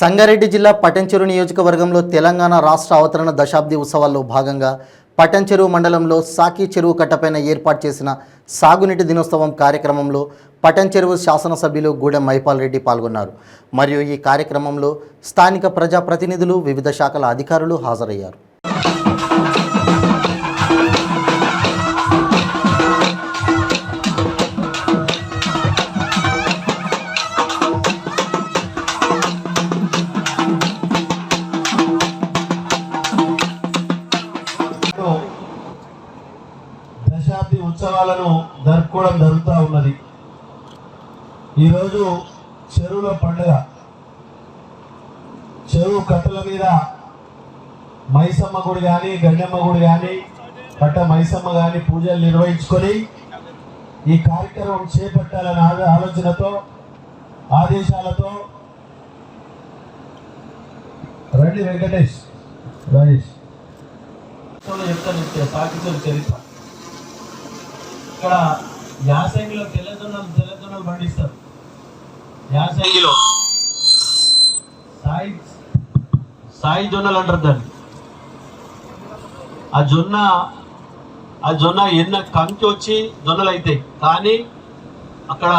సంగారెడ్డి జిల్లా పటంచెరు నియోజకవర్గంలో తెలంగాణ రాష్ట్ర అవతరణ దశాబ్ది ఉత్సవాల్లో భాగంగా పటంచెరు మండలంలో సాకి చెరువు కట్టపైన ఏర్పాటు చేసిన సాగునీటి దినోత్సవం కార్యక్రమంలో పటంచెరువు శాసనసభ్యులు గూడెం మైపాల్ రెడ్డి పాల్గొన్నారు. మరియు ఈ కార్యక్రమంలో స్థానిక ప్రజాప్రతినిధులు వివిధ శాఖల అధికారులు హాజరయ్యారు. దశాబ్ది జరుపుకోవడం జరుగుతూ ఉన్నది. ఈరోజు చెరువుల పండుగ. చెరువు కట్టల మీద మైసమ్మ గుడి కానీ గండమ్మ గుడి కానీ పట్ట మైసమ్మ కానీ పూజలు నిర్వహించుకొని ఈ కార్యక్రమం చేపట్టాలనే ఆలోచనతో ఆదేశాలతో రండి వెంకటేష్ రాజేష్. చెప్తాను పాకిస్తాన్ చరిత్ర. ఇక్కడ యాసంగిలో తెల్లదొన్నలు తెల్లదొన్నలు పండిస్తారు. యాసంగిలో. సాయి సాయి జొన్నలు అంటారు దాన్ని. ఆ జొన్న ఆ జొన్న ఎన్న కంకి వచ్చి జొన్నలు అవుతాయి కానీ అక్కడ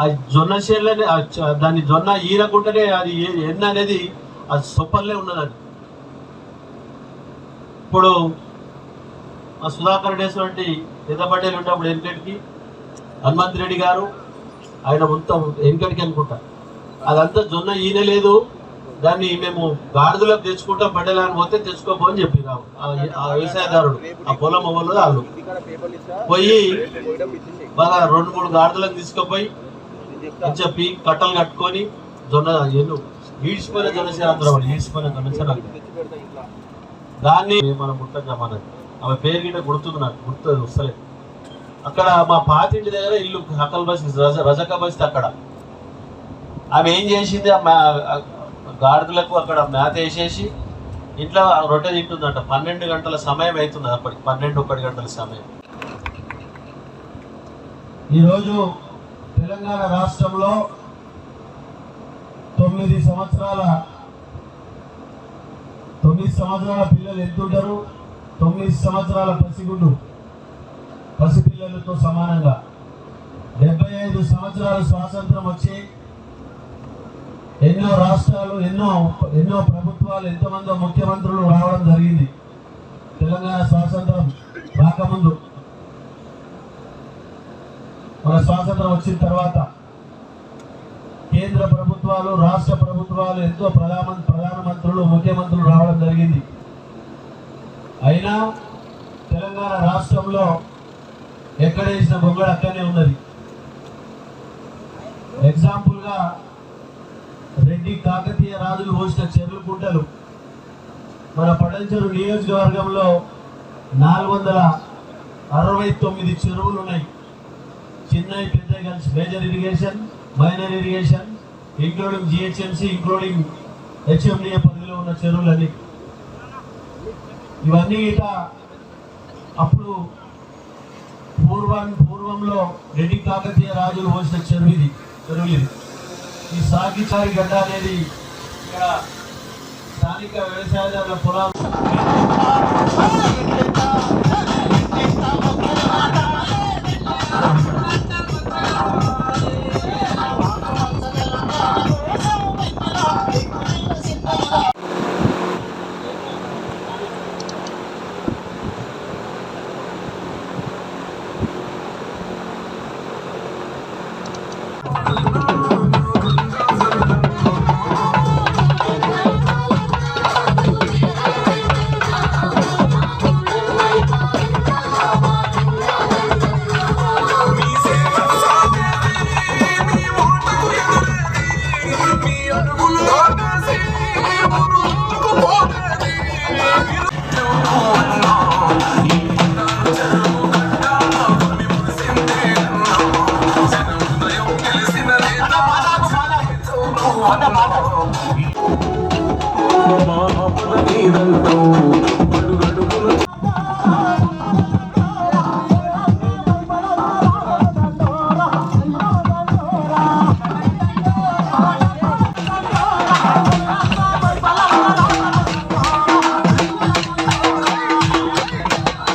ఆ జొన్న చేనులని దాన్ని జొన్న ఈరకుంటేనే అది ఎన్న అనేది ఆ సొప్పల్లే ఉన్నదండి ఇప్పుడు మా సుధాకర్ డేస్ వంటి పెద్ద ఉన్నప్పుడు ఎన్కటికి హనుమంత్ రెడ్డి గారు ఆయన మొత్తం వెనుకటికి అనుకుంటా. అదంతా జొన్న ఈయన లేదు. దాన్ని మేము గాడిదలకు తెచ్చుకుంటాం పడేలని పోతే తెచ్చుకోబోని చెప్పి ఆ వ్యవసాయదారుడు ఆ పొలం అవ్వలు వాళ్ళు. పోయి బాగా రెండు మూడు గాడిదలకు తీసుకుపోయి చెప్పి కట్టలు కట్టుకొని జొన్న ఎన్ను ఈడ్చిపోయిన జొన్నసేన అందరూ ఈడ్చిపోయిన జొన్నసేన దాన్ని మనం ఉంటాం జమానది ఆమె పేరు గిట్ట గుర్తుంది నాకు గుర్తు వస్తలేదు. అక్కడ మా పాతింటి దగ్గర ఇల్లు హకల్ బస్ రజ రజక బస్ అక్కడ. ఆమె ఏం చేసింది ఆ గాడిదలకు అక్కడ మేత వేసేసి ఇంట్లో రొట్టె తింటుందంట. పన్నెండు గంటల సమయం అవుతుంది అప్పటికి పన్నెండు ఒకటి గంటల సమయం. ఈరోజు తెలంగాణ రాష్ట్రంలో తొమ్మిది సంవత్సరాల తొమ్మిది సంవత్సరాల పిల్లలు ఎంతుంటారు? తొమ్మిది సంవత్సరాల పసిగుడ్డు పసిపిల్లలతో సమానంగా. డెబ్బై ఐదు సంవత్సరాల స్వాతంత్రం వచ్చి ఎన్నో రాష్ట్రాలు ఎన్నో ఎన్నో ప్రభుత్వాలు ఎంతమందో ముఖ్యమంత్రులు రావడం జరిగింది. తెలంగాణ స్వాతంత్రం రాకముందు. మన స్వాతంత్రం వచ్చిన తర్వాత కేంద్ర ప్రభుత్వాలు రాష్ట్ర ప్రభుత్వాలు ఎంతో ప్రధాన ప్రధానమంత్రులు ముఖ్యమంత్రులు రావడం జరిగింది. అయినా తెలంగాణ రాష్ట్రంలో ఎక్కడ వేసిన బొగ్గడు అక్కడనే ఉన్నది. ఎగ్జాంపుల్గా రెడ్డి కాకతీయ రాజులు పోసిన చెరువు గుంటలు. మన పడంచెరు నియోజకవర్గంలో నాలుగు వందల అరవై తొమ్మిది చెరువులు ఉన్నాయి. చిన్నవి పెద్ద కలిసి major irrigation minor irrigation including GHMC including HMDA పరిధిలో ఉన్న చెరువులన్నీ. ఇవన్నీ ఇట అప్పుడు పూర్వం పూర్వంలో రెడ్డి కాకతీయ రాజులు పోసిన చెరువు ఇది చెరువు ఇది. ఈ సాగిచారి గడ్డ అనేది ఇక్కడ స్థానిక వ్యవసాయదారుల పొలాలు. మా నీదంటూ